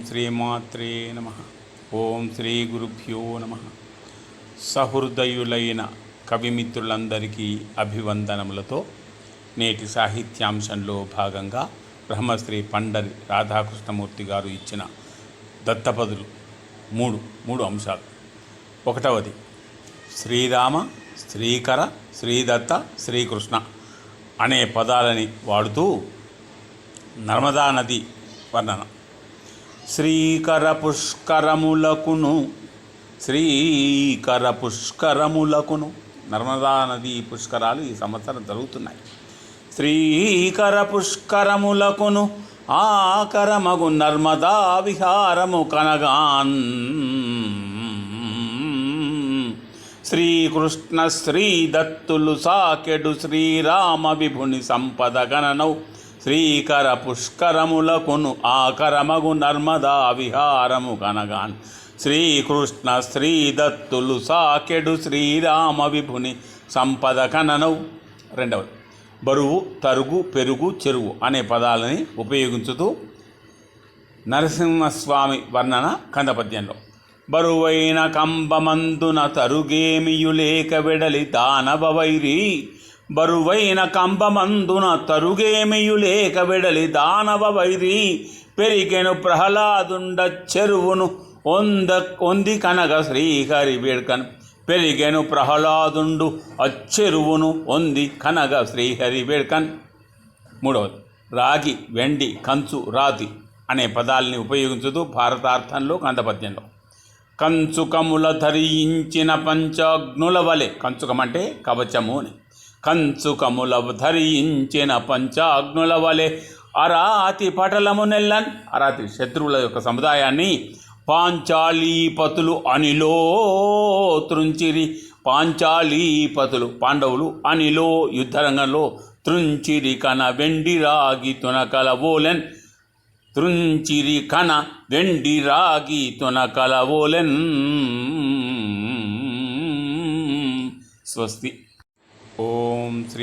శ్రీమాత్రే నమ. ఓం శ్రీ గురుభ్యో నమ. సహృదయులైన కవిమిత్రులందరికీ అభివందనములతో నేటి సాహిత్యాంశంలో భాగంగా బ్రహ్మశ్రీ పండరి రాధాకృష్ణమూర్తి గారు ఇచ్చిన దత్తపదులు మూడు మూడు అంశాలు. ఒకటవది శ్రీరామ శ్రీకర శ్రీదత్త శ్రీకృష్ణ అనే పదాలని వాడుతూ నర్మదా నది వర్ణన. శ్రీకర పుష్కరములకును శ్రీకర పుష్కరములకును నర్మదా నది పుష్కరాలు ఈ సంవత్సరం జరుగుతున్నాయి. శ్రీకర పుష్కరములకును ఆకరమగు నర్మదా విహారము కనగాన్ శ్రీకృష్ణ శ్రీదత్తులు సాకెడు శ్రీరామ విభుని సంపద గణనౌ. శ్రీకర పుష్కరములకును ఆకరమగు నర్మదా విహారము కనగాన్. శ్రీకృష్ణ శ్రీదత్తులు సాకెడు శ్రీరామ విభుని సంపద కననవు రెండవది బరువు తరుగు పెరుగు చెరువు అనే పదాలని ఉపయోగించుతూ నరసింహస్వామి వర్ణన కందపద్యంలో బరువైన కంబమందున తరుగేమియులేక వెడలి దానవ వైరీ బరువైన కంబమందున తరుగేమియులేక వెడలి దానవ వైరి పెరిగెను ప్రహ్లాదుండ చెరువును ఒంద ఒంది కనగ శ్రీహరి వేడుకను. పెరిగెను ప్రహ్లాదుండు అచ్చెరువును ఒంది కనగ శ్రీహరి వేడుకన్. మూడవది రాగి వెండి కంచు రాతి అనే పదాలని ఉపయోగించుతూ భారతార్థంలో కందపద్యంలో కంచుకముల ధరించిన పంచాగ్నుల వలె కంచుకం అంటే కవచము అని. కంచుకముల ధరించిన పంచాగ్నుల వలె అరాతి పటలము నెల్లన్. అరాతి శత్రువుల యొక్క సముదాయాన్ని పాంచాలీపతులు అనిలో త్రుంచిరి పాంచాలీపతులు పాండవులు అనిలో యుద్ధరంగంలో త్రుంచిరి కన వెండి రాగి తునకల ఓలెన్. త్రుంచిరి కన వెండి రాగి తునకల ఓలెన్. స్వస్తి. ఓం శ్రీ